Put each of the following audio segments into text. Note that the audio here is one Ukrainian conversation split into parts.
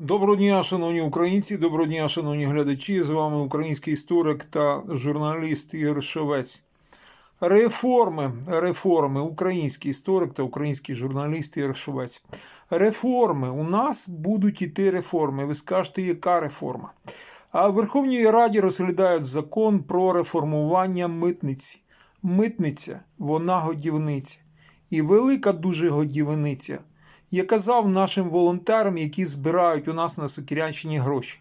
Доброго дня, шановні українці, доброго дня, шановні глядачі. З вами український історик та журналіст Ігор Шевець. Реформи, реформи, український історик та український журналіст Ігор Шевець. Реформи. У нас будуть іти реформи. Ви скажете, яка реформа? А в Верховній Раді розглядають закон про реформування митниці. Митниця, вона годівниця. І велика дуже годівниця. Я казав нашим волонтерам, які збирають у нас на Сокірянщині гроші.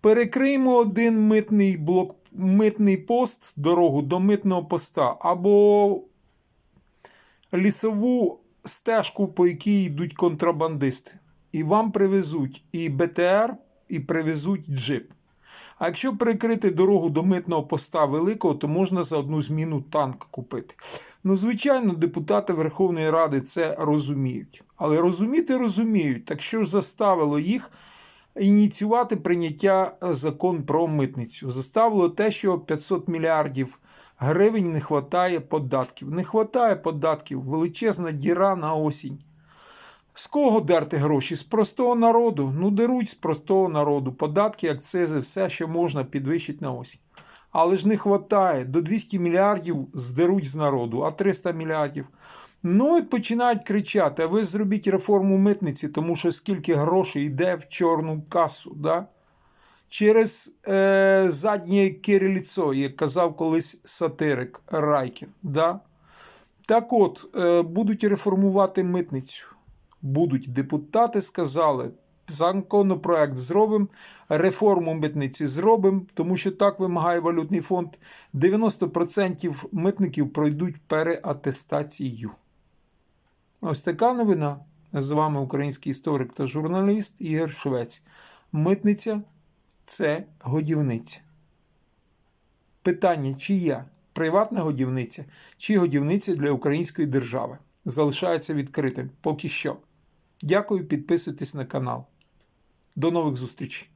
Перекриємо один митний блок, митний пост, дорогу до митного поста, або лісову стежку, по якій йдуть контрабандисти. І вам привезуть і БТР, і привезуть джип. А якщо перекрити дорогу до митного поста великого, то можна за одну зміну танк купити. Ну, звичайно, депутати Верховної Ради це розуміють. Але розуміти розуміють, так що ж заставило їх ініціювати прийняття е, закон про митницю? Заставило те, що 500 мільярдів гривень не вистачає податків. Не вистачає податків, величезна діра на осінь. З кого дерти гроші? З простого народу. Ну, деруть з простого народу. Податки, акцизи, все, що можна підвищити на осінь. Але ж не вистачає. До 200 мільярдів здеруть з народу, а 300 мільярдів. Ну і починають кричати: а ви зробіть реформу митниці, тому що скільки грошей йде в чорну касу. Да? Через е, заднє кириліцо, як казав колись сатирик Райкін. Да? Так от, е, будуть реформувати митницю. Будуть депутати сказали, законопроект зробимо, реформу митниці зробимо, тому що так вимагає валютний фонд. 90% митників пройдуть переатестацію. Ось така новина. З вами український історик та журналіст Ігор Швець. Митниця це годівниця. Питання, чия? Приватна годівниця чи годівниця для української держави залишається відкритим поки що. Дякую, підписуйтесь на канал. До нових зустрічей!